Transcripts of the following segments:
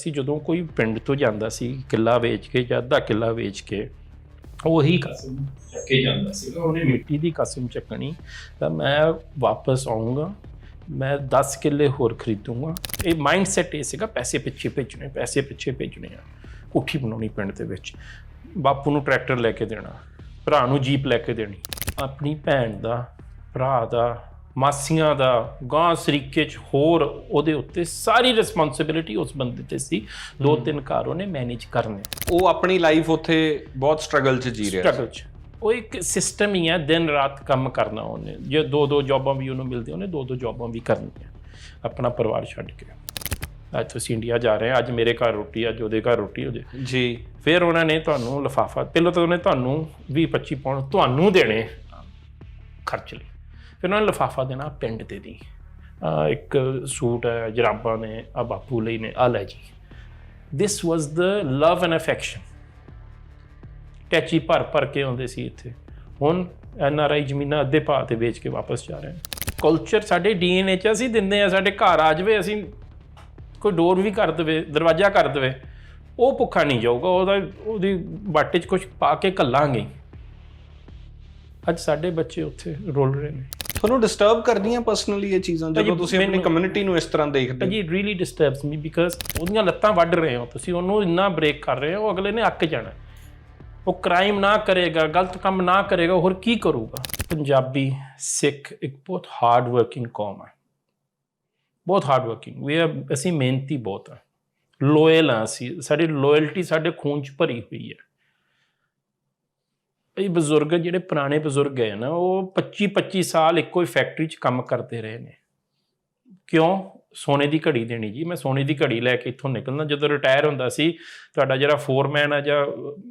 ਸੀ ਜਦੋਂ ਕੋਈ ਪਿੰਡ ਤੋਂ ਜਾਂਦਾ ਸੀ ਕਿੱਲਾ ਵੇਚ ਕੇ ਜਾਂ ਅੱਧਾ ਕਿੱਲਾ ਵੇਚ ਕੇ ਉਹੀ ਕਸਮ ਚੱਕੇ ਜਾਂਦਾ ਸੀ ਉਹਨੇ ਮਿੱਟੀ ਦੀ ਕਸਮ ਚੱਕਣੀ ਤਾਂ ਮੈਂ ਵਾਪਸ ਆਉਂਗਾ ਮੈਂ 10 ਕਿੱਲੇ ਹੋਰ ਖਰੀਦੂੰਗਾ। ਇਹ ਮਾਈਂਡ ਸੈਟ ਇਹ ਸੀਗਾ ਪੈਸੇ ਪਿੱਛੇ ਭੇਜਣੇ ਪੈਸੇ ਪਿੱਛੇ ਭੇਜਣੇ ਆ ਕੋਠੀ ਬਣਾਉਣੀ ਪਿੰਡ ਦੇ ਵਿੱਚ। ਬਾਪੂ ਨੂੰ ਟਰੈਕਟਰ ਲੈ ਕੇ ਦੇਣਾ ਭਰਾ ਨੂੰ ਜੀਪ ਲੈ ਕੇ ਦੇਣੀ ਆਪਣੀ ਭੈਣ ਦਾ ਭਰਾ ਦਾ ਮਾਸੀਆਂ ਦਾ ਗਾਂ ਸਰੀਕੇ ਚ ਹੋਰ ਉਹਦੇ ਉੱਤੇ ਸਾਰੀ ਰਿਸਪੌਂਸਿਬਿਲਿਟੀ ਉਸ ਬੰਦੇ ਤੇ ਸੀ। ਦੋ ਤਿੰਨ ਘਰ ਉਹਨੇ ਮੈਨੇਜ ਕਰਨੇ। ਉਹ ਆਪਣੀ ਲਾਈਫ ਉੱਥੇ ਬਹੁਤ ਸਟਰਗਲ 'ਚ ਜੀ ਰਿਹਾ ਸਟਰਗਲ ਚ। ਉਹ ਇੱਕ ਸਿਸਟਮ ਹੀ ਹੈ ਦਿਨ ਰਾਤ ਕੰਮ ਕਰਨਾ ਉਹਨੇ। ਜੇ ਦੋ ਦੋ ਜੌਬਾਂ ਵੀ ਉਹਨੂੰ ਮਿਲਦੀਆਂ ਉਹਨੇ ਦੋ ਦੋ ਜੌਬਾਂ ਵੀ ਕਰਨੀਆਂ। ਆਪਣਾ ਪਰਿਵਾਰ ਛੱਡ ਕੇ। ਅੱਜ ਤੁਸੀਂ ਇੰਡੀਆ ਜਾ ਰਹੇ ਆ ਅੱਜ ਮੇਰੇ ਘਰ ਰੋਟੀ ਅੱਜ ਉਹਦੇ ਘਰ ਰੋਟੀ ਉਹਦੇ। ਜੀ। ਫਿਰ ਉਹਨਾਂ ਨੇ ਤੁਹਾਨੂੰ ਲਫਾਫਾ ਪਹਿਲਾਂ ਤਾਂ ਉਹਨੇ ਤੁਹਾਨੂੰ 20 25 ਪਾਉਂਡ ਤੁਹਾਨੂੰ ਦੇਣੇ। ਖਰਚ ਲਈ ਫਿਰ ਉਹਨਾਂ ਨੇ ਲਫਾਫਾ ਦੇਣਾ ਪਿੰਡ 'ਤੇ ਦੀ। ਇੱਕ ਸੂਟ ਹੈ, ਜਰਾਬਾਂ ਨੇ ਆ ਬਾਪੂ ਲਈ ਨੇ ਆ ਲੈ ਜੀ। This was the love and affection ਟੈਚੀ ਭਰ ਭਰ ਕੇ ਆਉਂਦੇ ਸੀ ਇੱਥੇ। ਹੁਣ ਐਨ ਆਰ ਆਈ ਜ਼ਮੀਨਾਂ ਅੱਧੇ ਭਾਅ ਤੇ ਵੇਚ ਕੇ ਵਾਪਸ ਜਾ ਰਹੇ ਨੇ। ਕਲਚਰ ਸਾਡੇ ਡੀਐਨਏ ਚ ਅਸੀਂ ਦਿੰਦੇ ਆ ਸਾਡੇ ਘਰ ਆ ਜਾਵੇ, ਅਸੀਂ ਕੋਈ ਡੋਰ ਵੀ ਕਰ ਦੇਵੇ, ਦਰਵਾਜ਼ਾ ਕਰ ਦੇਵੇ, ਉਹ ਭੁੱਖਾ ਨਹੀਂ ਜਾਊਗਾ, ਉਹਦਾ ਉਹਦੀ ਬਾਟੇ 'ਚ ਕੁਝ ਪਾ ਕੇ ਕੱਲਾਂਗੇ ਅੱਜ ਸਾਡੇ ਬੱਚੇ ਉੱਥੇ ਰੋਲ ਰਹੇ ਨੇ। ਤੁਹਾਨੂੰ ਡਿਸਟਰਬ ਕਰਦੀਆਂ ਪਰਸਨਲੀ ਇਹ ਚੀਜ਼ਾਂ ਜਦੋਂ ਤੁਸੀਂ ਆਪਣੀ ਕਮਿਊਨਿਟੀ ਨੂੰ ਇਸ ਤਰ੍ਹਾਂ ਦੇਖਦੇ ਹੋ? ਜੀ ਰੀਲੀ ਡਿਸਟਰਬਸ ਮੀ ਬਿਕਾਜ਼ ਉਹਦੀਆਂ ਲੱਤਾਂ ਵੱਢ ਰਹੇ ਹੋ ਤੁਸੀਂ ਉਹਨੂੰ ਇੰਨਾ ਬ੍ਰੇਕ ਕਰ ਰਹੇ ਹੋ ਉਹ ਅਗਲੇ ਨੇ ਅੱਕ ਜਾਣਾ। ਉਹ ਕ੍ਰਾਈਮ ਨਾ ਕਰੇਗਾ ਗਲਤ ਕੰਮ ਨਾ ਕਰੇਗਾ ਹੋਰ ਕੀ ਕਰੂਗਾ? ਪੰਜਾਬੀ ਸਿੱਖ ਇੱਕ ਬਹੁਤ ਹਾਰਡ ਵਰਕਿੰਗ ਕੌਮ ਹੈ। ਬਹੁਤ ਹਾਰਡ ਵਰਕਿੰਗ ਵੀ ਅਸੀਂ ਮਿਹਨਤੀ ਬਹੁਤ ਆ ਲੋਇਲ ਆ ਅਸੀਂ ਸਾਡੀ ਲੋਇਲਟੀ ਸਾਡੇ ਖੂਨ ਚ ਭਰੀ ਹੋਈ ਹੈ। ਇਹ ਬਜ਼ੁਰਗ ਜਿਹੜੇ ਪੁਰਾਣੇ ਬਜ਼ੁਰਗ ਹੈ ਨਾ, ਉਹ 25 25 ਸਾਲ ਇੱਕੋ ਹੀ ਫੈਕਟਰੀ 'ਚ ਕੰਮ ਕਰਦੇ ਰਹੇ ਨੇ। ਕਿਉਂ? ਸੋਨੇ ਦੀ ਘੜੀ ਦੇਣੀ ਜੀ। ਮੈਂ ਸੋਨੇ ਦੀ ਘੜੀ ਲੈ ਕੇ ਇੱਥੋਂ ਨਿਕਲਣਾ ਜਦੋਂ ਰਿਟਾਇਰ ਹੁੰਦਾ ਸੀ, ਤੁਹਾਡਾ ਜਿਹੜਾ ਫੋਰਮੈਨ ਆ ਜਾਂ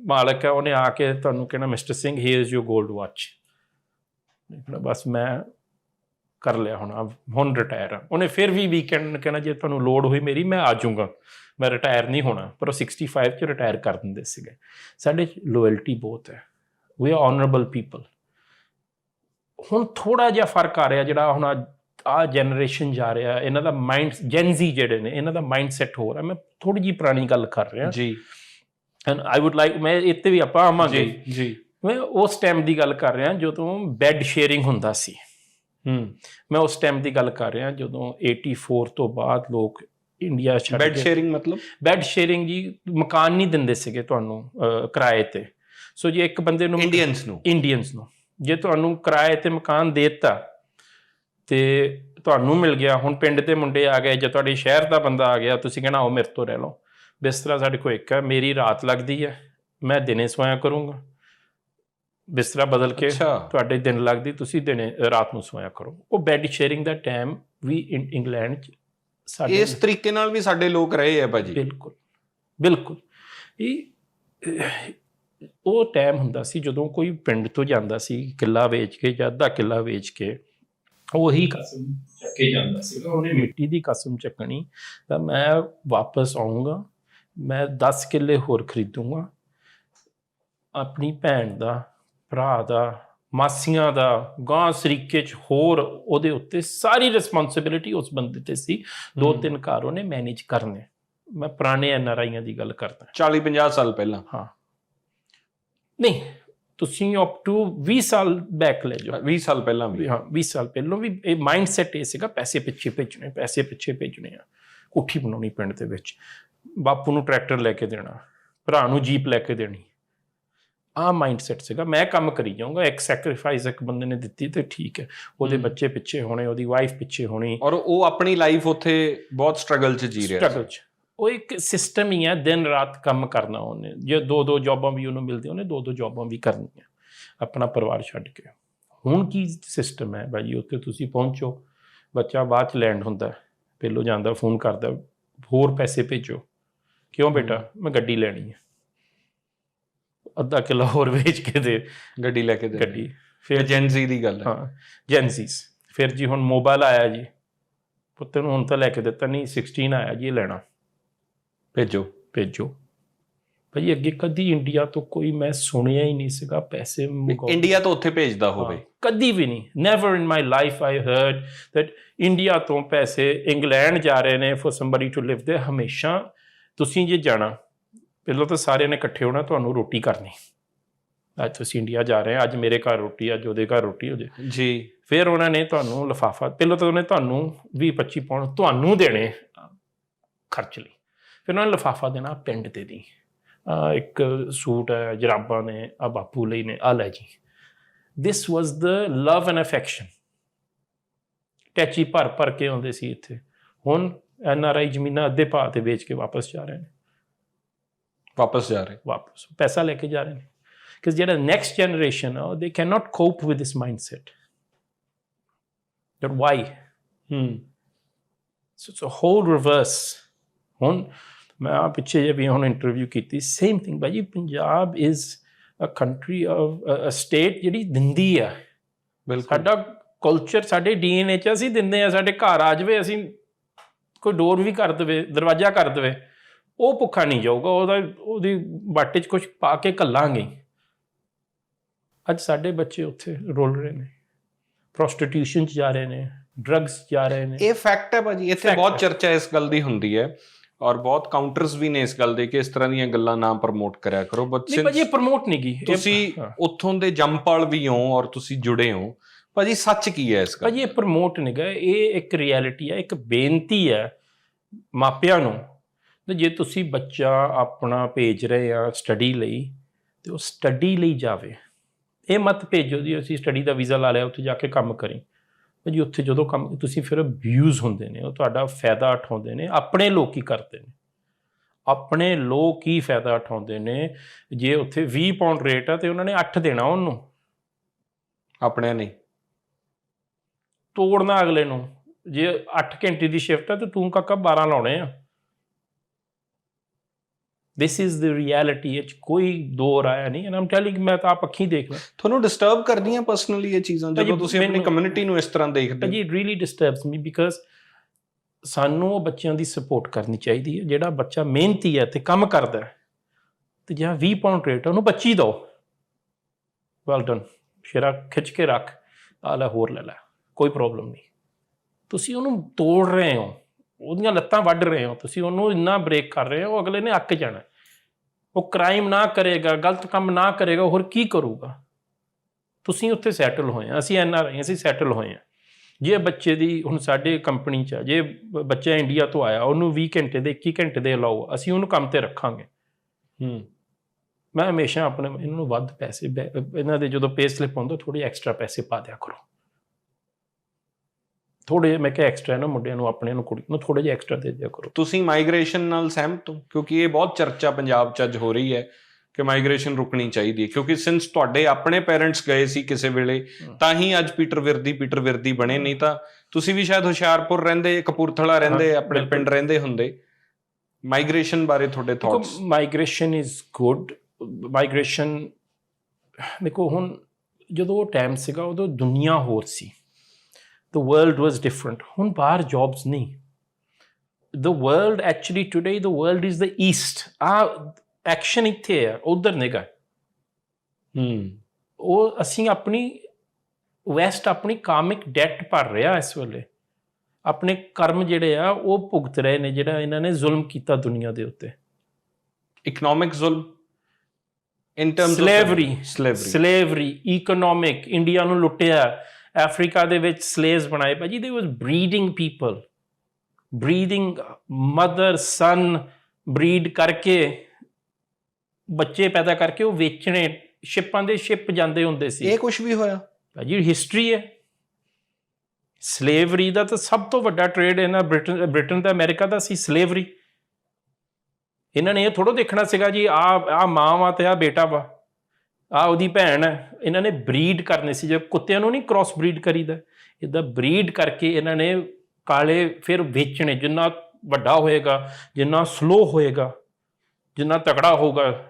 ਮਾਲਕ ਹੈ ਉਹਨੇ ਆ ਕੇ ਤੁਹਾਨੂੰ ਕਹਿਣਾ mister Singh here is your 골ਡ ਵਾਚ ਬਸ ਮੈਂ ਕਰ ਲਿਆ ਹੁਣ ਹੁਣ ਰਿਟਾਇਰ ਆ। ਉਹਨੇ ਫਿਰ ਵੀ ਵੀਕਐਂਡ ਨੂੰ ਕਹਿਣਾ, ਜੇ ਤੁਹਾਨੂੰ ਲੋਡ ਹੋਈ ਮੇਰੀ, ਮੈਂ ਆ ਜਾਊਂਗਾ। ਮੈਂ ਰਿਟਾਇਰ ਨਹੀਂ ਹੋਣਾ। ਪਰ ਉਹ 65 ਚ ਰਿਟਾਇਰ ਕਰ ਦਿੰਦੇ ਸੀਗੇ। ਸਾਡੇ ਲੋਇਲਟੀ ਬਹੁਤ ਹੈ। ਵੀ ਆਰ ਆਨਰੇਬਲ ਪੀਪਲ ਹੁਣ ਥੋੜਾ ਜਿਹਾ ਫ਼ਰਕ ਆ ਰਿਹਾ ਜਿਹੜਾ ਹੁਣ ਆ ਜਨਰੇਸ਼ਨ ਜਾ ਰਿਹਾ ਇਹਨਾਂ ਦਾ ਮਾਈਂਡ ਜੈਨਜ਼ੀ ਜਿਹੜੇ ਨੇ ਇਹਨਾਂ ਦਾ ਮਾਈਂਡ ਸੈਟ ਹੋ ਰਿਹਾ ਮੈਂ ਥੋੜੀ ਜੀ ਪੁਰਾਣੀ ਗੱਲ ਕਰ ਰਿਹਾ। ਜੀ। ਐਂਡ ਆਈ ਊਡ ਲਾਈਕ ਮੈਂ ਇੱਥੇ ਵੀ ਆਪਾਂ ਆਵਾਂਗੇ। ਜੀ ਜੀ। ਮੈਂ ਉਸ ਟਾਈਮ ਦੀ ਗੱਲ ਕਰ ਰਿਹਾ ਜਦੋਂ ਬੈੱਡ ਸ਼ੇਅਰਿੰਗ ਹੁੰਦਾ ਸੀ। ਹੂੰ। ਮੈਂ ਉਸ ਟਾਈਮ ਦੀ ਗੱਲ ਕਰ ਰਿਹਾ ਜਦੋਂ 84 ਤੋਂ ਬਾਅਦ ਲੋਕ ਇੰਡੀਆ ਛੱਡ ਬੈਡ ਸ਼ੇਅਰਿੰਗ ਮਤਲਬ? ਬੈੱਡ ਸ਼ੇਅਰਿੰਗ ਜੀ ਮਕਾਨ ਨਹੀਂ ਦਿੰਦੇ ਸੀਗੇ ਤੁਹਾਨੂੰ ਕਿਰਾਏ ਤੇ। ਸੋ ਜੇ ਇੱਕ ਬੰਦੇ ਨੂੰ ਇੰਡੀਅਨਸ ਨੂੰ। ਇੰਡੀਅਨਸ ਨੂੰ। ਜੇ ਤੁਹਾਨੂੰ ਕਿਰਾਏ ਤੇ ਮਕਾਨ ਦੇ ਦਿੱਤਾ ਤੇ ਤੁਹਾਨੂੰ ਮਿਲ ਗਿਆ ਹੁਣ ਪਿੰਡ ਦੇ ਮੁੰਡੇ ਆ ਗਏ ਜੇ ਤੁਹਾਡੇ ਸ਼ਹਿਰ ਦਾ ਬੰਦਾ ਆ ਗਿਆ ਤੁਸੀਂ ਕਹਿਣਾ ਉਹ ਮੇਰੇ ਤੋਂ ਰਹਿ ਲਓ। ਬਿਸਤਰਾ ਸਾਡੇ ਕੋਲ ਇੱਕ ਹੈ ਮੇਰੀ ਰਾਤ ਲੱਗਦੀ ਹੈ ਮੈਂ ਦਿਨੇ ਸੋਇਆ ਕਰੂੰਗਾ। ਬਿਸਤਰਾ ਬਦਲ ਕੇ ਤੁਹਾਡੇ ਦਿਨ ਲੱਗਦੀ ਤੁਸੀਂ ਦਿਨੇ ਰਾਤ ਨੂੰ ਸੋਇਆ ਕਰੋ। ਉਹ ਬੈੱਡ ਸ਼ੇਅਰਿੰਗ ਦਾ ਟਾਈਮ ਵੀ ਇੰਗਲੈਂਡ ਚ ਸਾਡੇ ਇਸ ਤਰੀਕੇ ਨਾਲ ਵੀ ਸਾਡੇ ਲੋਕ ਰਹੇ ਆ ਭਾਜੀ। ਬਿਲਕੁਲ ਬਿਲਕੁਲ। ਇਹ ਉਹ ਟਾਈਮ ਹੁੰਦਾ ਸੀ ਜਦੋਂ ਕੋਈ ਪਿੰਡ ਤੋਂ ਜਾਂਦਾ ਸੀ ਕਿੱਲਾ ਵੇਚ ਕੇ ਜਾਂ ਅੱਧਾ ਕਿੱਲਾ ਵੇਚ ਕੇ ਉਹੀ ਕਸਮ ਚੱਕੇ ਜਾਂਦਾ ਸੀ ਉਹਨੇ ਮਿੱਟੀ ਦੀ ਕਸਮ ਚੱਕਣੀ। ਤਾਂ ਮੈਂ ਵਾਪਸ ਆਉਂਗਾ ਮੈਂ 10 ਕਿੱਲੇ ਹੋਰ ਖਰੀਦੂੰਗਾ। ਆਪਣੀ ਭੈਣ ਦਾ ਭਰਾ ਦਾ ਮਾਸੀਆਂ ਦਾ ਗਾਂ ਸਰੀਕੇ ਚ ਹੋਰ ਉਹਦੇ ਉੱਤੇ ਸਾਰੀ ਰਿਸਪੌਂਸਿਬਿਲਿਟੀ ਉਸ ਬੰਦੇ ਤੇ ਸੀ। ਦੋ। ਤਿੰਨ ਘਰ ਉਹਨੇ ਮੈਨੇਜ ਕਰਨੇ। ਮੈਂ ਪੁਰਾਣੇ ਐਨਆਰਆਈਆਂ ਦੀ ਗੱਲ ਕਰਦਾ। 40 50 ਸਾਲ ਪਹਿਲਾਂ। ਹਾਂ। ਨਹੀਂ ਤੁਸੀਂ ਅਪ ਟੂ 20 ਸਾਲ ਬੈਕ ਲੈ ਜਾਓ। 20 ਸਾਲ ਪਹਿਲਾਂ ਵੀ। ਹਾਂ 20 ਸਾਲ ਪਹਿਲਾਂ ਵੀ ਇਹ ਮਾਈਂਡ ਸੈਟ ਇਹ ਸੀਗਾ ਪੈਸੇ ਪਿੱਛੇ ਭੇਜਣੇ ਪੈਸੇ ਪਿੱਛੇ ਭੇਜਣੇ ਆ। ਕੋਠੀ ਬਣਾਉਣੀ ਪਿੰਡ ਦੇ ਵਿੱਚ। ਬਾਪੂ ਨੂੰ ਟਰੈਕਟਰ ਲੈ ਕੇ ਦੇਣਾ ਭਰਾ ਨੂੰ ਜੀਪ ਲੈ ਕੇ ਦੇਣੀ। ਆਹ ਮਾਈਂਡ ਸੈਟ ਸੀਗਾ। ਮੈਂ ਕੰਮ ਕਰੀ ਜਾਊਂਗਾ ਇੱਕ ਸੈਕਰੀਫਾਈਸ ਇੱਕ ਬੰਦੇ ਨੇ ਦਿੱਤੀ ਤੇ ਠੀਕ ਹੈ। ਉਹਦੇ। ਬੱਚੇ ਪਿੱਛੇ ਹੋਣੇ ਉਹਦੀ ਵਾਈਫ ਪਿੱਛੇ ਹੋਣੀ। ਔਰ ਉਹ ਆਪਣੀ ਲਾਈਫ ਉੱਥੇ ਬਹੁਤ ਸਟਰਗਲ 'ਚ ਜੀ ਰਿਹਾ ਸਟਰਗਲ ਚ। ਉਹ ਇੱਕ ਸਿਸਟਮ ਹੀ ਹੈ ਦਿਨ ਰਾਤ ਕੰਮ ਕਰਨਾ ਉਹਨੇ। ਜੇ ਦੋ ਦੋ ਜੌਬਾਂ ਵੀ ਉਹਨੂੰ ਮਿਲਦੀਆਂ ਉਹਨੇ ਦੋ ਦੋ ਜੌਬਾਂ ਵੀ ਕਰਨੀਆਂ ਆਪਣਾ ਪਰਿਵਾਰ ਛੱਡ ਕੇ। ਹੁਣ ਕੀ ਸਿਸਟਮ ਹੈ ਭਾਜੀ? ਉੱਥੇ ਤੁਸੀਂ ਪਹੁੰਚੋ ਬੱਚਾ ਬਾਅਦ ਚ ਲੈਂਡ ਹੁੰਦਾ। ਪਹਿਲੋਂ ਜਾਂਦਾ ਫੋਨ ਕਰਦਾ ਹੋਰ ਪੈਸੇ ਭੇਜੋ। ਕਿਉਂ ਬੇਟਾ? ਮੈਂ ਗੱਡੀ ਲੈਣੀ ਹੈ। ਅੱਧਾ ਕਿਲੋ ਹੋਰ ਵੇਚ ਕੇ ਦੇ। ਗੱਡੀ ਲੈ ਕੇ ਦੇ। ਗੱਡੀ। ਫਿਰ ਏਜੰਸੀ ਦੀ ਗੱਲ ਹੈ। ਹਾਂ ਜੈਨਸੀਸ ਫਿਰ ਜੀ ਹੁਣ ਮੋਬਾਈਲ ਆਇਆ ਜੀ। ਪੁੱਤ ਨੂੰ ਹੁਣ ਤਾਂ ਲੈ ਕੇ ਦਿੱਤਾ ਨਹੀਂ 16 ਆਇਆ ਜੀ ਇਹ ਲੈਣਾ। ਭੇਜੋ ਭੇਜੋ। ਭਾਈ ਅੱਗੇ ਕਦੀ ਇੰਡੀਆ ਤੋਂ ਕੋਈ ਮੈਂ ਸੁਣਿਆ ਹੀ ਨਹੀਂ ਸੀਗਾ ਪੈਸੇ ਇੰਡੀਆ ਤੋਂ ਉੱਥੇ ਭੇਜਦਾ ਹੋਵੇ। ਕਦੀ ਵੀ ਨਹੀਂ। Never in my life I heard that India ਤੋਂ ਪੈਸੇ ਇੰਗਲੈਂਡ ਜਾ ਰਹੇ ਨੇ for somebody to live there ਹਮੇਸ਼ਾ। ਤੁਸੀਂ ਜੇ ਜਾਣਾ ਪਹਿਲਾਂ ਤਾਂ ਸਾਰਿਆਂ ਨੇ ਇਕੱਠੇ ਹੋਣਾ ਤੁਹਾਨੂੰ ਰੋਟੀ ਕਰਨੀ। ਅੱਜ ਤੁਸੀਂ ਇੰਡੀਆ ਜਾ ਰਹੇ ਆ ਅੱਜ ਮੇਰੇ ਘਰ ਰੋਟੀ ਅੱਜ ਉਹਦੇ ਘਰ ਰੋਟੀ ਹੋ ਜੇ। ਜੀ। ਫਿਰ ਉਹਨਾਂ ਨੇ ਤੁਹਾਨੂੰ ਲਫਾਫਾ ਪਹਿਲਾਂ ਤਾਂ ਉਹਨੇ ਤੁਹਾਨੂੰ 20 25 ਪਾਉਣ ਤੁਹਾਨੂੰ ਦੇਣੇ ਖਰਚ ਲਈ। ਫਿਰ ਉਹਨਾਂ ਨੇ ਲਫਾਫਾ ਦੇਣਾ ਪਿੰਡ ਦੇ। ਦੀ ਇੱਕ ਸੂਟ ਹੈ ਜਰਾਬਾਂ ਨੇ ਆ ਬਾਪੂ ਲਈ ਨੇ ਆ ਲੈ ਜੀ। This was the love and affection. ਟੈਚੀ ਭਰ ਭਰ ਕੇ ਆਉਂਦੇ ਸੀ ਇੱਥੇ। ਹੁਣ ਐਨ ਆਰ ਆਈ ਜ਼ਮੀਨਾਂ ਅੱਧੇ ਭਾਅ ਤੇ ਵੇਚ ਕੇ ਵਾਪਸ ਜਾ ਰਹੇ ਨੇ। ਵਾਪਸ ਜਾ ਰਹੇ। ਵਾਪਸ ਪੈਸਾ ਲੈ ਕੇ ਜਾ ਰਹੇ ਨੇ। ਕਿ ਜਿਹੜਾ ਨੈਕਸਟ ਜਨਰੇਸ਼ਨ ਆ ਦੇ can not cope with this mindset that why ਹੂੰ। So it's a whole reverse ਹੁਣ ਮੈਂ ਆ ਪਿੱਛੇ ਜੇ ਵੀ ਹੁਣ ਇੰਟਰਵਿਊ ਕੀਤੀ ਸੇਮ ਥਿੰਗ ਭਾਜੀ Punjab is a country of a state ਜਿਹੜੀ ਦਿੰਦੀ ਆ। ਬਿਲਕੁਲ। ਸਾਡਾ ਕਲਚਰ ਸਾਡੇ ਡੀਐਨਏ ਚ ਅਸੀਂ ਦਿੰਦੇ ਆ ਸਾਡੇ ਘਰ ਆ ਜਾਵੇ ਅਸੀਂ ਕੋਈ ਡੋਰ ਵੀ ਕਰ ਦੇਵੇ ਦਰਵਾਜ਼ਾ ਕਰ ਦੇਵੇ ਉਹ ਭੁੱਖਾ ਨਹੀਂ ਜਾਊਗਾ ਉਹਦਾ ਉਹਦੀ ਬਾਟੇ 'ਚ ਕੁਝ ਪਾ ਕੇ ਕੱਲਾਂਗੇ ਅੱਜ ਸਾਡੇ ਬੱਚੇ ਉੱਥੇ ਰੋਲ ਰਹੇ ਨੇ। ਪ੍ਰੋਸਟੀਟਿਊਸ਼ਨ 'ਚ ਜਾ ਰਹੇ ਨੇ ਡਰੱਗਸ ਜਾ ਰਹੇ ਨੇ। ਇਹ ਫੈਕਟ ਹੈ ਭਾਜੀ ਇੱਥੇ ਬਹੁਤ। ਚਰਚਾ ਇਸ ਗੱਲ ਦੀ ਹੁੰਦੀ ਹੈ। ਔਰ ਬਹੁਤ ਕਾਊਂਟਰਸ ਵੀ ਨੇ ਇਸ ਗੱਲ ਦੇ ਕਿ ਇਸ ਤਰ੍ਹਾਂ ਦੀਆਂ ਗੱਲਾਂ ਨਾ ਪ੍ਰਮੋਟ ਕਰਿਆ ਕਰੋ ਬਟ ਨਹੀਂ ਭਾਜੀ ਇਹ ਪ੍ਰਮੋਟ ਨਹੀਂ ਗਈ ਤੁਸੀਂ। ਉੱਥੋਂ ਦੇ ਜੰਪਲ ਵੀ ਹੋ ਔਰ ਤੁਸੀਂ ਜੁੜੇ ਹੋ ਭਾਜੀ ਸੱਚ ਕੀ ਹੈ ਇਸ ਗੱਲ ਭਾਜੀ ਇਹ ਪ੍ਰਮੋਟ ਨਹੀਂ ਗਾ ਇਹ ਇੱਕ ਰਿਐਲਿਟੀ ਹੈ ਇੱਕ ਬੇਨਤੀ ਹੈ ਮਾਪਿਆਂ ਨੂੰ ਤੇ ਜੇ ਤੁਸੀਂ ਬੱਚਾ ਆਪਣਾ ਭੇਜ ਰਹੇ ਆ ਸਟੱਡੀ ਲਈ ਤੇ ਉਹ ਸਟੱਡੀ ਲਈ ਜਾਵੇ ਇਹ ਮਤ ਭੇਜੋ ਜੀ ਅਸੀਂ ਸਟੱਡੀ ਦਾ ਵੀਜ਼ਾ ਲਾ ਲਿਆ ਉੱਥੇ ਜਾ ਕੇ ਕੰਮ ਕਰੀ ਭਾਜੀ ਉੱਥੇ ਜਦੋਂ ਕੰਮ ਤੁਸੀਂ ਫਿਰ ਅਬਿਊਜ਼ ਹੁੰਦੇ ਨੇ ਉਹ ਤੁਹਾਡਾ ਫਾਇਦਾ ਉਠਾਉਂਦੇ ਨੇ ਆਪਣੇ ਲੋਕ ਹੀ ਕਰਦੇ ਨੇ। ਆਪਣੇ ਲੋਕ ਹੀ ਫਾਇਦਾ ਉਠਾਉਂਦੇ ਨੇ ਜੇ ਉੱਥੇ 20 ਪਾਉਂਡ ਰੇਟ ਆ ਤੇ ਉਹਨਾਂ ਨੇ 8 ਦੇਣਾ ਉਹਨੂੰ। ਆਪਣੇ ਨਹੀਂ। ਤੋੜਨਾ ਅਗਲੇ ਨੂੰ। ਜੇ 8 ਘੰਟੇ ਦੀ ਸ਼ਿਫਟ ਹੈ ਤੇ ਤੂੰ ਕਾਕਾ 12 ਲਾਉਣੇ ਆ। This is the reality ਇਹ ਕੋਈ ਦੋ ਰਾਇਆ ਨਹੀਂ। ਐਂਡ ਆਮ ਟੈਲਿੰਗ ਮੈਂ ਤਾਂ ਆਪ ਅੱਖੀਂ ਦੇਖ ਲਿਆ। ਤੁਹਾਨੂੰ ਡਿਸਟਰਬ ਕਰਦੀਆਂ ਪਰਸਨਲੀ ਇਹ ਚੀਜ਼ਾਂ ਜਦੋਂ ਤੁਸੀਂ ਆਪਣੀ ਕਮਿਊਨਿਟੀ ਨੂੰ ਇਸ ਤਰ੍ਹਾਂ ਦੇਖਦੇ ਭਾਜੀ it really disturbs me because ਸਾਨੂੰ ਉਹ ਬੱਚਿਆਂ ਦੀ ਸਪੋਰਟ ਕਰਨੀ ਚਾਹੀਦੀ ਹੈ ਜਿਹੜਾ ਬੱਚਾ ਮਿਹਨਤੀ ਹੈ ਤੇ ਕੰਮ ਕਰਦਾ ਹੈ। ਤੇ ਜਿਹੜਾ 20 ਪਾਉਂਡ ਰੇਟ ਉਹਨੂੰ 25 ਦਿਓ। ਵੈਲ ਡਨ ਸ਼ੇਰਾ ਖਿੱਚ ਕੇ ਰੱਖ ਆ ਲੈ ਹੋਰ ਲੈ ਲੈ। ਕੋਈ ਪ੍ਰੋਬਲਮ ਨਹੀਂ। ਤੁਸੀਂ ਉਹਨੂੰ ਤੋੜ ਰਹੇ ਹੋ ਉਹਦੀਆਂ ਲੱਤਾਂ ਵੱਢ ਰਹੇ ਹੋ ਤੁਸੀਂ ਉਹਨੂੰ ਇੰਨਾ ਬ੍ਰੇਕ ਕਰ ਰਹੇ ਹੋ ਅਗਲੇ ਨੇ ਅੱਕ ਜਾਣਾ। ਉਹ ਕ੍ਰਾਈਮ ਨਾ ਕਰੇਗਾ ਗਲਤ ਕੰਮ ਨਾ ਕਰੇਗਾ ਹੋਰ ਕੀ ਕਰੂਗਾ? ਤੁਸੀਂ ਉੱਥੇ ਸੈਟਲ ਹੋਏ ਆ ਅਸੀਂ ਐਨ ਆਰ ਆਈ ਅਸੀਂ ਸੈਟਲ ਹੋਏ ਆ। ਜੇ ਬੱਚੇ ਦੀ ਹੁਣ ਸਾਡੇ ਕੰਪਨੀ ਚ ਆ, ਜੇ ਬੱਚਾ ਇੰਡੀਆ ਤੋਂ ਆਇਆ ਉਹਨੂੰ 20 ਘੰਟੇ ਦੇ 21 ਘੰਟੇ ਦੇ ਅਲਾਓ ਅਸੀਂ ਉਹਨੂੰ ਕੰਮ ਤੇ ਰੱਖਾਂਗੇ। ਹੂੰ। ਮੈਂ ਹਮੇਸ਼ਾ ਆਪਣੇ ਇਹਨਾਂ ਨੂੰ ਵੱਧ ਪੈਸੇ ਇਹਨਾਂ ਦੇ ਜਦੋਂ ਪੇ ਸਲਿਪ ਆਉਂਦਾ ਥੋੜੀ ਐਕਸਟਰਾ ਪੈਸੇ ਪਾ ਦਿਆ ਕਰੋ। ਥੋੜੇ ਮੈਂ ਕਿਹਾ ਐਕਸਟਰਾ ਨਾ ਮੁੰਡਿਆਂ ਨੂੰ ਆਪਣੇ ਨੂੰ ਕੁੜੀ ਨੂੰ ਥੋੜੇ ਜਿਹਾ ਐਕਸਟਰਾ ਦੇ ਦਿਆ ਕਰੋ। ਤੁਸੀਂ ਮਾਈਗ੍ਰੇਸ਼ਨ ਨਾਲ ਸਹਿਮਤ ਹੋ? ਕਿਉਂਕਿ ਇਹ ਬਹੁਤ ਚਰਚਾ ਪੰਜਾਬ 'ਚ ਅੱਜ ਹੋ ਰਹੀ ਹੈ ਕਿ ਮਾਈਗ੍ਰੇਸ਼ਨ ਰੁਕਣੀ ਚਾਹੀਦੀ ਹੈ। ਕਿਉਂਕਿ ਸਿੰਸ ਤੁਹਾਡੇ ਆਪਣੇ ਪੇਰੈਂਟਸ ਗਏ ਸੀ ਕਿਸੇ ਵੇਲੇ ਤਾਂ ਹੀ ਅੱਜ ਪੀਟਰ ਵਿਰਦੀ ਪੀਟਰ ਵਿਰਦੀ ਬਣੇ। ਨਹੀਂ ਤਾਂ ਤੁਸੀਂ ਵੀ ਸ਼ਾਇਦ ਹੁਸ਼ਿਆਰਪੁਰ ਰਹਿੰਦੇ ਕਪੂਰਥਲਾ ਰਹਿੰਦੇ ਆਪਣੇ। ਪਿੰਡ ਰਹਿੰਦੇ ਹੁੰਦੇ। ਮਾਈਗ੍ਰੇਸ਼ਨ ਬਾਰੇ ਤੁਹਾਡੇ thoughts migration is good migration ਦੇਖੋ ਹੁਣ ਜਦੋਂ ਉਹ ਟਾਈਮ ਸੀਗਾ ਉਦੋਂ ਦੁਨੀਆ ਹੋਰ ਸੀ। The world was different. ਹੁਣ ਬਾਹਰ ਜੌਬਸ ਨਹੀਂ। The world actually today the world is the east. ਆ ਐਕਸ਼ਨ ਇੱਥੇ ਹੈ ਉਧਰ ਨਹੀਂਗਾ ਹੂੰ। ਉਹ ਅਸੀਂ ਆਪਣੀ ਵੈਸਟ ਆਪਣੀ ਕਾਮਿਕ ਡੈਟ ਭਰ ਰਿਹਾ ਇਸ ਵੇਲੇ। ਆਪਣੇ ਕਰਮ ਜਿਹੜੇ ਆ ਉਹ ਭੁਗਤ ਰਹੇ ਨੇ ਜਿਹੜਾ ਇਹਨਾਂ ਨੇ ਜ਼ੁਲਮ ਕੀਤਾ ਦੁਨੀਆ ਦੇ ਉੱਤੇ। ਇਕਨੋਮਿਕ ਜ਼ੁਲਮ। In terms Slavery. Slavery slavery economic India ਨੂੰ ਲੁੱਟਿਆ। ਅਫਰੀਕਾ ਦੇ ਵਿੱਚ ਸਲੇਵਸ ਬਣਾਏ ਭਾਜੀ ਦੇ was breeding people breeding mother son breed ਕਰਕੇ ਬੱਚੇ ਪੈਦਾ ਕਰਕੇ ਉਹ ਵੇਚਣੇ ਸ਼ਿਪਾਂ ਦੇ ਸ਼ਿਪ ਜਾਂਦੇ ਹੁੰਦੇ ਸੀ। ਇਹ ਕੁਝ ਵੀ ਹੋਇਆ? ਭਾਜੀ ਹਿਸਟਰੀ ਹੈ। ਸਲੇਵਰੀ ਦਾ ਤਾਂ ਸਭ ਤੋਂ ਵੱਡਾ ਟ੍ਰੇਡ ਇਹਨਾਂ ਬ੍ਰਿਟਨ ਬ੍ਰਿਟਨ ਤੇ ਅਮਰੀਕਾ ਦਾ ਸੀ ਸਲੇਵਰੀ ਇਹਨਾਂ ਨੇ ਇਹ ਥੋੜੋ ਦੇਖਣਾ ਸੀਗਾ ਜੀ ਆ ਆ ਮਾਂ ਵਾ ਤੇ ਆ ਬੇਟਾ ਵਾ। ਆ ਉਹਦੀ ਭੈਣ ਹੈ ਇਹਨਾਂ ਨੇ ਬਰੀਡ ਕਰਨੇ ਸੀ ਜੇ ਕੁੱਤਿਆਂ ਨੂੰ ਨਹੀਂ ਕ੍ਰਾਸ ਬਰੀਡ ਕਰੀਦਾ। ਇਦਾਂ ਬਰੀਡ ਕਰਕੇ ਇਹਨਾਂ ਨੇ ਕਾਲੇ ਫਿਰ ਵੇਚਣੇ ਜਿੰਨਾ ਵੱਡਾ ਹੋਏਗਾ ਜਿੰਨਾ ਸਲੋ ਹੋਏਗਾ ਜਿੰਨਾ ਤਕੜਾ ਹੋਊਗਾ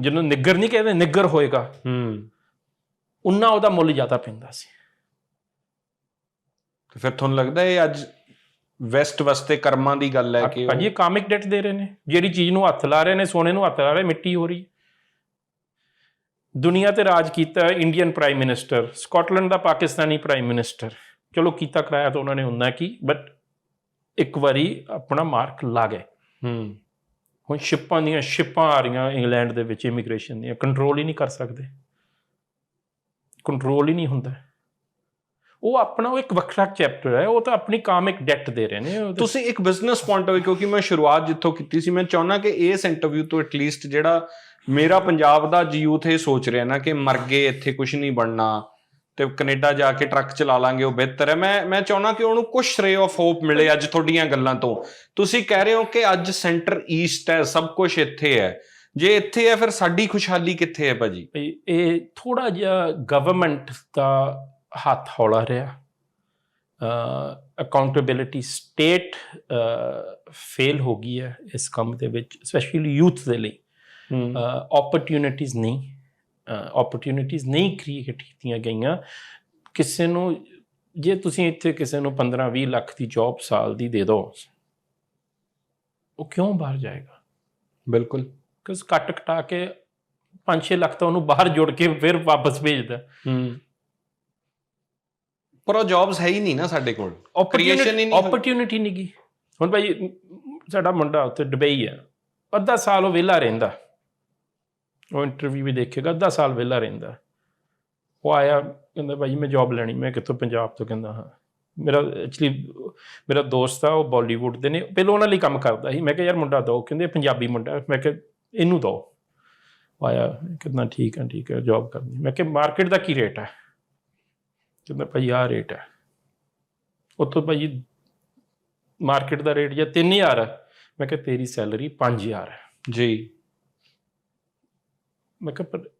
ਜਿਹਨੂੰ ਨਿੱਗਰ ਨਹੀਂ ਕਹਿੰਦੇ ਨਿੱਗਰ ਹੋਏਗਾ ਹੂੰ। ਉਨਾ ਉਹਦਾ ਮੁੱਲ ਜ਼ਿਆਦਾ ਪੈਂਦਾ ਸੀ। ਤੇ ਫਿਰ ਤੁਹਾਨੂੰ ਲੱਗਦਾ ਇਹ ਅੱਜ ਵੈਸਟ ਵਸਤੇ ਕਰਮਾਂ ਦੀ ਗੱਲ ਹੈ ਕਿ ਭਾਜੀ ਇਹ ਕਾਮਿਕ ਡੈਟ ਦੇ ਰਹੇ ਨੇ। ਜਿਹੜੀ ਚੀਜ਼ ਨੂੰ ਹੱਥ ਲਾ ਰਹੇ ਨੇ ਸੋਨੇ ਨੂੰ ਹੱਥ ਲਾ ਰਹੇ ਮਿੱਟੀ ਹੋ ਰਹੀ ਹੈ। ਦੁਨੀਆ ਤੇ ਰਾਜ ਕੀਤਾ ਇੰਡੀਅਨ ਪ੍ਰਾਈਮ ਮਿਨਿਸਟਰ ਸਕਾਟਲੈਂਡ ਦਾ ਪਾਕਿਸਤਾਨੀ ਪ੍ਰਾਈਮ ਮਿਨਿਸਟਰ ਚਲੋ ਕੀਤਾ ਕਰਾਇਆ ਤਾਂ ਉਹਨਾਂ ਨੇ ਹੁੰਦਾ ਕੀ ਬਟ ਇੱਕ ਵਾਰੀ ਆਪਣਾ ਮਾਰਕ ਲਾ ਗਏ ਹੂੰ। ਹੁਣ ਸ਼ਿਪਾਂ ਦੀਆਂ ਸ਼ਿਪਾਂ ਆ ਰਹੀਆਂ ਇੰਗਲੈਂਡ ਦੇ ਵਿੱਚ ਇਮੀਗ੍ਰੇਸ਼ਨ ਦੀਆਂ। ਕੰਟਰੋਲ ਹੀ ਨਹੀਂ ਕਰ ਸਕਦੇ। ਕੰਟਰੋਲ ਹੀ ਨਹੀਂ ਹੁੰਦਾ। ਉਹ ਆਪਣਾ ਉਹ ਇੱਕ ਵੱਖਰਾ ਚੈਪਟਰ ਹੈ ਉਹ ਤਾਂ ਆਪਣੀ ਕਾਮਿਕ ਡੈਟ ਦੇ ਰਹੇ ਨੇ ਤੁਸੀਂ ਇੱਕ ਬਿਜ਼ਨਸ ਪੁਆਇੰਟ ਆਫ ਕਿਉਂਕਿ ਮੈਂ ਸ਼ੁਰੂਆਤ ਜਿੱਥੋਂ ਕੀਤੀ ਸੀ ਮੈਂ ਚਾਹੁੰਦਾ ਕਿ ਇਸ ਇੰਟਰਵਿਊ ਤੋਂ ਐਟਲੀਸਟ ਜਿਹੜਾ ਮੇਰਾ ਪੰਜਾਬ ਦਾ ਯੂਥ ਇਹ ਸੋਚ ਰਿਹਾ ਨਾ ਕਿ ਮਰ ਗਏ ਇੱਥੇ ਕੁਝ ਨਹੀਂ ਬਣਨਾ ਤੇ ਕੈਨੇਡਾ ਜਾ ਕੇ ਟਰੱਕ ਚਲਾ ਲਾਂਗੇ ਉਹ ਬਿਹਤਰ ਹੈ। ਮੈਂ ਮੈਂ ਚਾਹੁੰਦਾ ਕਿ ਉਹਨੂੰ ਕੁਝ ਰੇ ਆਫ ਹੋਪ ਮਿਲੇ ਅੱਜ ਤੁਹਾਡੀਆਂ ਗੱਲਾਂ ਤੋਂ। ਤੁਸੀਂ ਕਹਿ ਰਹੇ ਹੋ ਕਿ ਅੱਜ ਸੈਂਟਰ ਈਸਟ ਹੈ ਸਭ ਕੁਝ ਇੱਥੇ ਹੈ। ਜੇ ਇੱਥੇ ਹੈ ਫਿਰ ਸਾਡੀ ਖੁਸ਼ਹਾਲੀ ਕਿੱਥੇ ਹੈ ਭਾਜੀ? ਇਹ ਥੋੜਾ ਜਿਹਾ ਗਵਰਨਮੈਂਟ ਦਾ ਹੱਥ ਹੌਲਾ ਰਿਹਾ। ਅਕਾਊਂਟੇਬਿਲਿਟੀ ਸਟੇਟ ਫੇਲ ਹੋ ਗਈ ਹੈ ਇਸ ਕੰਮ ਦੇ ਵਿੱਚ ਸਪੈਸ਼ਲੀ ਯੂਥ ਦੇ ਲਈ। ਓਪਰਚ्युनिटीज ਨਹੀਂ ਓਪਰਚ्युनिटीज ਨਹੀਂ ਕ੍ਰੀਏਟ ਕੀਤੀਆਂ ਗਈਆਂ। ਕਿਸੇ ਨੂੰ ਜੇ ਤੁਸੀਂ ਇੱਥੇ ਕਿਸੇ ਨੂੰ 15 20 ਲੱਖ ਦੀ ਜੌਬ ਸਾਲ ਦੀ ਦੇ ਦਿਓ ਉਹ ਕਿਉਂ ਬਾਹਰ ਜਾਏਗਾ? ਬਿਲਕੁਲ। ਕਿਉਂਕਿ ਕੱਟ ਕਟਾ ਕੇ 5-6 ਲੱਖ ਤਾਂ ਉਹਨੂੰ ਬਾਹਰ ਜੋੜ ਕੇ ਫਿਰ ਵਾਪਸ ਭੇਜਦਾ। ਪਰ ਉਹ ਜੌਬਸ ਹੈ ਹੀ ਨਹੀਂ ਨਾ ਸਾਡੇ ਕੋਲ। ਕ੍ਰੀਏਸ਼ਨ ਨਹੀਂ ਓਪਰਚ्युनिटी ਨਹੀਂ ਗਈ ਹੁਣ ਭਾਈ ਸਾਡਾ ਮੁੰਡਾ ਉੱਥੇ ਦੁਬਈ ਹੈ ਅੱਧਾ ਸਾਲ ਉਹ ਵਿਹਲਾ ਰਹਿੰਦਾ। ਉਹ ਇੰਟਰਵਿਊ ਵੀ ਦੇਖੇਗਾ ਅੱਧਾ ਸਾਲ ਵਿਹਲਾ ਰਹਿੰਦਾ। ਉਹ ਆਇਆ ਕਹਿੰਦਾ ਭਾਈ ਮੈਂ ਜੌਬ ਲੈਣੀ ਮੈਂ ਕਿੱਥੋਂ ਪੰਜਾਬ ਤੋਂ ਕਹਿੰਦਾ ਹਾਂ। ਮੇਰਾ ਐਕਚੁਅਲੀ ਮੇਰਾ ਦੋਸਤ ਆ ਉਹ ਬਾਲੀਵੁੱਡ ਦੇ ਨੇ। ਪਹਿਲਾਂ ਉਹਨਾਂ ਲਈ ਕੰਮ ਕਰਦਾ ਸੀ। ਮੈਂ ਕਿਹਾ ਯਾਰ ਮੁੰਡਾ ਦੋ। ਕਹਿੰਦੇ ਪੰਜਾਬੀ ਮੁੰਡਾ ਮੈਂ ਕਿਹਾ ਇਹਨੂੰ ਦੋ। ਆਇਆ ਕਿੰਨਾ ਠੀਕ ਹੈ ਠੀਕ ਹੈ ਜੌਬ ਕਰਨੀ। ਮੈਂ ਕਿਹਾ ਮਾਰਕੀਟ ਦਾ ਕੀ ਰੇਟ ਹੈ? ਕਹਿੰਦਾ ਭਾਈ ਆਹ ਰੇਟ ਹੈ। ਉੱਥੋਂ ਭਾਈ ਮਾਰਕੀਟ ਦਾ ਰੇਟ ਜਾਂ 3000 ਹੈ। ਮੈਂ ਕਿਹਾ ਤੇਰੀ ਸੈਲਰੀ 5000 ਹੈ। ਜੀ। ਮੈਂ ਕਿਹਾ ਪਰ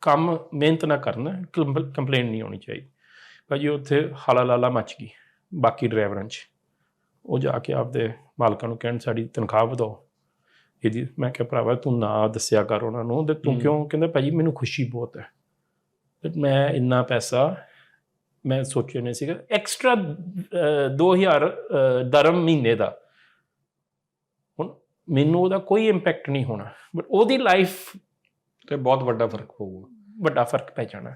ਕੰਮ ਮਿਹਨਤ ਨਾ ਕਰਨਾ ਕੰਪਲੇਂਟ ਨਹੀਂ ਹੋਣੀ ਚਾਹੀਦੀ। ਭਾਜੀ ਉੱਥੇ ਹਾਲਾ ਲਾਲਾ ਮੱਚ ਗਈ ਬਾਕੀ ਡਰਾਈਵਰਾਂ 'ਚ। ਉਹ ਜਾ ਕੇ ਆਪਦੇ ਮਾਲਕਾਂ ਨੂੰ ਕਹਿਣ ਸਾਡੀ ਤਨਖਾਹ ਵਧਾਓ। ਇਹਦੀ ਮੈਂ ਕਿਹਾ ਭਰਾਵਾ ਤੂੰ ਨਾ ਦੱਸਿਆ ਕਰ ਉਹਨਾਂ ਨੂੰ ਤੇ ਤੂੰ। ਕਿਉਂ? ਕਹਿੰਦਾ ਭਾਜੀ ਮੈਨੂੰ ਖੁਸ਼ੀ ਬਹੁਤ ਹੈ। ਤੇ ਮੈਂ ਇੰਨਾ ਪੈਸਾ ਮੈਂ ਸੋਚਿਆ ਨਹੀਂ ਸੀਗਾ। ਐਕਸਟਰਾ 2000 ਅਹ, ਦਰਮ ਮਹੀਨੇ ਦਾ। ਹੁਣ ਮੈਨੂੰ ਉਹਦਾ ਕੋਈ ਇੰਪੈਕਟ ਨਹੀਂ ਹੋਣਾ। ਬਟ ਉਹਦੀ ਲਾਈਫ ਤੇ ਬਹੁਤ ਵੱਡਾ ਫ਼ਰਕ ਪਊਗਾ। ਵੱਡਾ ਫ਼ਰਕ ਪੈ ਜਾਣਾ।